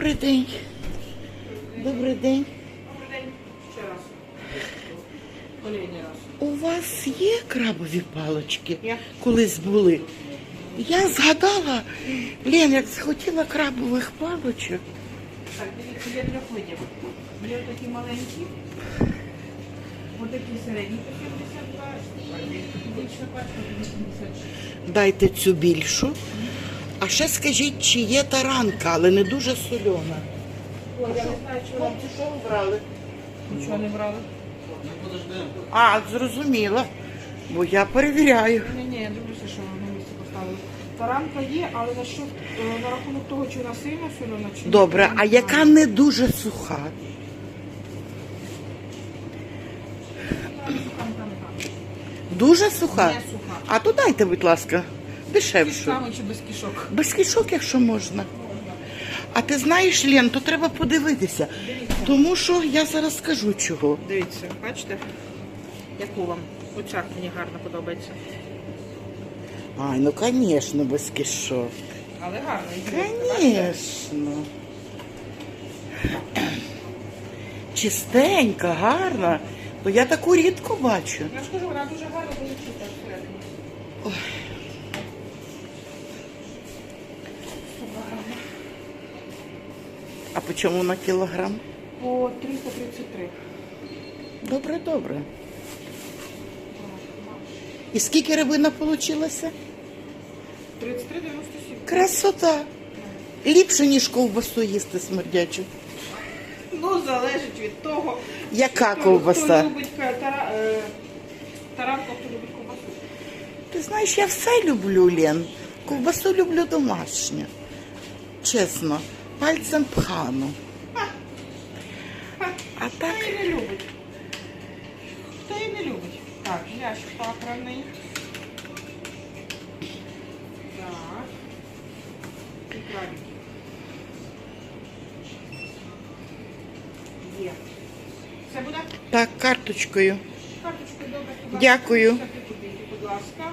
Добрий день. Добрий день. Добрий день. Ще раз. Останній раз. У вас є крабові палочки? Колись були. Я згадала, Лен, як захотіла крабових палочок. Так, дивіться, є трьох видів. Є такі маленькі. Ось такі середні по 72 і більше пачка 86. Дайте цю більшу. А ще скажіть, чи є таранка, але не дуже сольона. Ой, я не знаю, чи вам що брали? нічого не брали. А, зрозуміла. Бо я перевіряю. Ні, ні, я дивлюся, що на місці поставили. Таранка є, але на, що, е, на рахунок того, чи вона сильно солена, чи ні, Добре, я а не яка не дуже суха? Там, там, там. Дуже суха? Не суха. А то дайте, будь ласка, дешевшу. Кишками чи без кишок? Без кишок, якщо можна. А ти знаєш, Лен, то треба подивитися. Тому що я зараз скажу чого. Дивіться, бачите? Яку вам? Оця мені гарно подобається. Ай, ну звісно, без кишок. Але гарно. Звісно. Чистенька, гарна. То я таку рідко бачу. Я ж кажу, вона дуже гарно вилучиться всередині. А по чому на кілограм? По 333. Добре, добре. І скільки рибина вийшла? 33,97. Красота. Ліпше, ніж ковбасу їсти смердячу. Ну, залежить від того, Яка хто, ковбаса? хто любить тара, е, таранку, хто любить ковбасу. Ти знаєш, я все люблю, Лен. Ковбасу люблю домашню. Чесно, пальцем пхану. А так, Хто її не любить? Хто її не любить? Так, ящик паперний. Так. І крабики. Є. Це буде? так, карточкою. Карточку добре. Дякую. 50 копійки, будь ласка.